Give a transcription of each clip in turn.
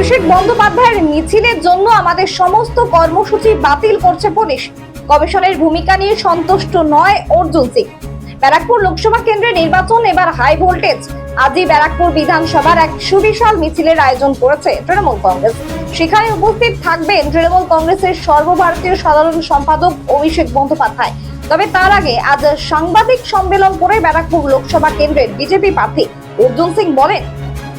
অভিষেক বন্দ্যোপাধ্যায়ের মিছিলের জন্য আমাদের সমস্ত কর্মসূচি বাতিল করছে পুলিশ। কমিশনের ভূমিকা নিয়ে সন্তুষ্ট নয় অর্জুন সিং। ব্যারাকপুর লোকসভা কেন্দ্রে নির্বাচন, এবার হাই ভোল্টেজ। আজই ব্যারাকপুর বিধানসভার এক সুবিশাল মিছিলের আয়োজন করেছে তৃণমূল কংগ্রেস। সেখানে উপস্থিত থাকবেন তৃণমূল কংগ্রেসের সর্বভারতীয় সাধারণ সম্পাদক অভিষেক বন্দ্যোপাধ্যায়। তবে তার আগে আজ সাংবাদিক সম্মেলন করে ব্যারাকপুর লোকসভা কেন্দ্রের বিজেপি প্রার্থী অর্জুন সিং বলেন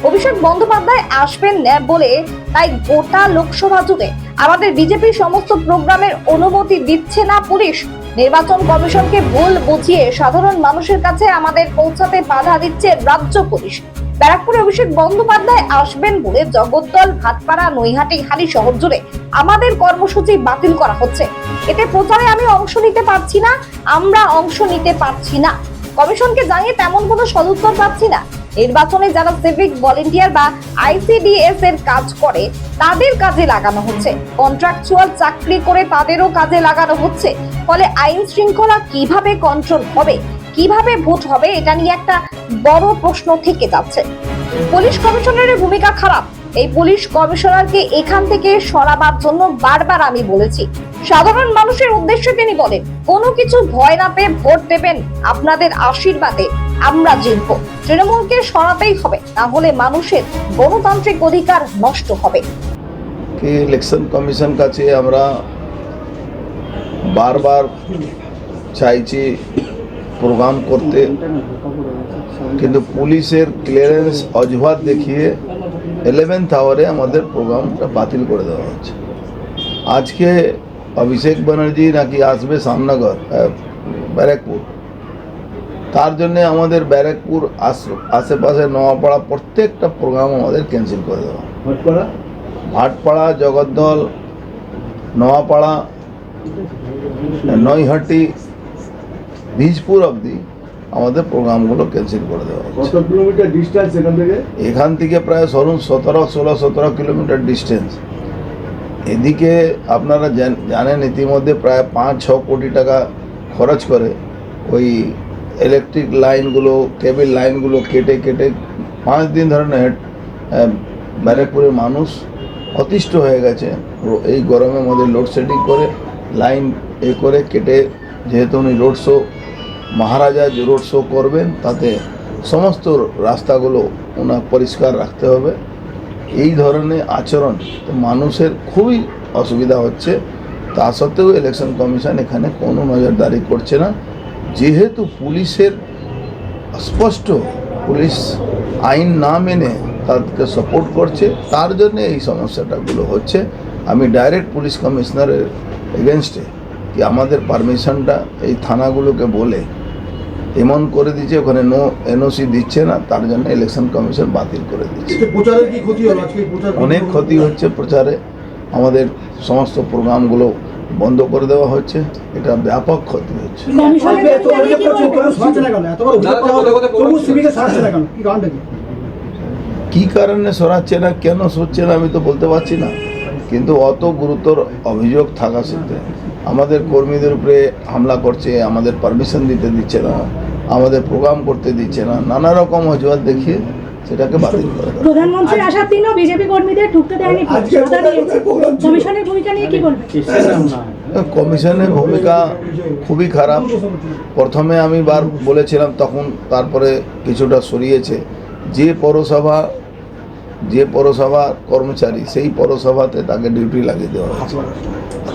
অভিষেক বন্দ্যোপাধ্যায় আসবেন না বলে তাই গোটা লোকসভা জুড়ে আমাদের বিজেপির সমস্ত প্রোগ্রামের অনুমতি দিচ্ছে না পুলিশ। নির্বাচন কমিশনকে ভুল বুঝিয়ে সাধারণ মানুষের কাছে আমাদের পৌঁছাতে বাধা দিচ্ছে রাজ্য পুলিশ। ব্যারাকপুরে অভিষেক বন্দ্যোপাধ্যায় আসবেন বলে জগদ্দল, ভাটপাড়া, নৈহাটি, হালি শহর জুড়ে আমাদের কর্মসূচি বাতিল করা হচ্ছে। এতে প্রচারে আমি অংশ নিতে পারছি না, আমরা অংশ নিতে পারছি না। কমিশনকে জানিয়ে তেমন কোনো সদুত্তর পাচ্ছি না। নির্বাচনে যারা সিভিক ভলেন্টিয়ার বা আইসিডিএস এর কাজ করে, তাদের কাজে লাগানো হচ্ছে। কন্ট্রাকচুয়াল চাকরি করে তাদেরও কাজে লাগানো হচ্ছে। ফলে আইন শৃঙ্খলা কীভাবে কন্ট্রোল হবে, কীভাবে ভোট হবে, এটা নিয়ে একটা বড় প্রশ্ন থেকে যাচ্ছে। পুলিশ কমিশনারের ভূমিকা খারাপ। এই পুলিশ কমিশনারকে এখান থেকে সরাবার জন্য বারবার আমি বলেছি। সাধারণ মানুষের উদ্দেশ্যে তিনি বলেন, কোনো কিছু ভয় না পেয়ে ভোট দেবেন, আপনাদের আশীর্বাদে আমরা জিতব। তৃণমূলকে সরাতেই হবে, না হলে মানুষের গণতান্ত্রিক অধিকার নষ্ট হবে। ইলেকশন কমিশন কাছে আমরা বারবার চাইছি প্রোগ্রাম করতে, কিন্তু পুলিশের ক্লিয়ারেন্স অজুহাত দেখিয়ে ইলেভেন্থ আওয়ারে আমাদের প্রোগ্রামটা বাতিল করে দেওয়া হচ্ছে। আজকে অভিষেক ব্যানার্জি নাকি আসবে সামনগর ব্যারাকপুর। তার জন্য আমাদের ব্যারাকপুর আশ- আশেপাশে নোয়াপাড়া প্রত্যেকটা প্রোগ্রাম আমাদের ক্যান্সেল করে দেওয়া ভাটপাড়া? জগদ্দল নোয়াপাড়া নৈহাটি বীজপুর অবধি আমাদের প্রোগ্রামগুলো ক্যান্সেল করে দেওয়া কত কিলোমিটার ডিস্টেন্স এখান থেকে? এখান থেকে প্রায় ধরুন সতেরো ষোলো সতেরো কিলোমিটার ডিস্টেন্স এদিকে আপনারা জানেন ইতিমধ্যে প্রায় পাঁচ ছ কোটি টাকা খরচ করে ওই ইলেকট্রিক লাইনগুলো কেবল লাইনগুলো কেটে কেটে পাঁচ দিন ধরে ব্যারাকপুরের মানুষ অতিষ্ঠ হয়ে গেছে। এই গরমের মধ্যে লোডশেডিং করে লাইন এ করে কেটে যেহেতু উনি road show maharaja road show করবেন, তাতে সমস্ত রাস্তাগুলো ওনার পরিষ্কার রাখতে হবে। এই ধরনের আচরণ মানুষের খুবই অসুবিধা হচ্ছে। তা সত্ত্বেও ইলেকশন কমিশন এখানে কোনো নজরদারি করছে না। যেহেতু পুলিশের স্পষ্ট পুলিশ আইন না মেনে তাদেরকে সাপোর্ট করছে, তার জন্য এই সমস্যাটাগুলো হচ্ছে। আমি ডাইরেক্ট পুলিশ কমিশনারের এগেনস্টে কি আমাদের পারমিশনটা এই থানাগুলোকে বলে এমন করে দিচ্ছে ওখানে নো এনওসি দিচ্ছে না তার জন্য ইলেকশন কমিশন বাতিল করে দিচ্ছে। প্রচারের কি ক্ষতি হলো? আজকে প্রচার অনেক ক্ষতি হচ্ছে প্রচারে। আমাদের সমস্ত প্রোগ্রামগুলো বন্ধ করে দেওয়া হচ্ছে। এটা ব্যাপক ক্ষতি হচ্ছে। কি কারণে সরাচ্ছে না কেন সরছে না আমি তো বলতে পারছি না। কিন্তু অত গুরুতর অভিযোগ থাকা সত্ত্বে আমাদের কর্মীদের উপরে হামলা করছে আমাদের পারমিশন দিতে দিচ্ছে না আমাদের প্রোগ্রাম করতে দিচ্ছে না নানা রকম অজুহাত দেখিয়ে সেটাকে বাতিল করে আসার দিনও বিজেপি কর্মীদের ঢুকতে দেয়নি কমিশনের ভূমিকা নিয়ে কি বলবেন? কমিশনের ভূমিকা খুবই খারাপ। প্রথমে আমি বার বলেছিলাম তখন তারপরে কিছুটা সরিয়েছে। যে পৌরসভা যে পৌরসভা কর্মচারী সেই পৌরসভাতে তাকে ডিউটি লাগিয়ে দেওয়া হয়েছে।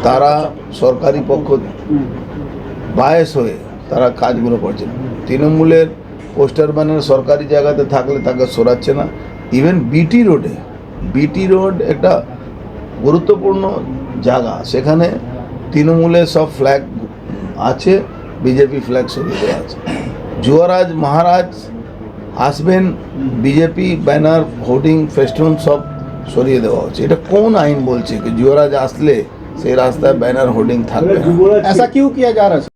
তারা সরকারি পক্ষ বায়স হয়ে তারা কাজগুলো করছে। না। তৃণমূলের পোস্টার ব্যানার সরকারি জায়গাতে থাকলে তাকে সরাচ্ছে না। ইভেন বিটি রোডে বিটি রোড একটা গুরুত্বপূর্ণ জায়গা। সেখানে তৃণমূলের সব ফ্ল্যাগ আছে বিজেপি ফ্ল্যাগ সরিয়ে দেওয়া আছে। যুবরাজ মহারাজ আসবেন বিজেপি ব্যানার হোর্ডিং ফেস্টুন সব সরিয়ে দেওয়া হচ্ছে এটা কোন আইন বলছে কি যুবরাজ আসলে সেই রাস্তায় ব্যানার হোর্ডিং থাকবে না যুবরাজ ऐसा क्यों किया जा रहा है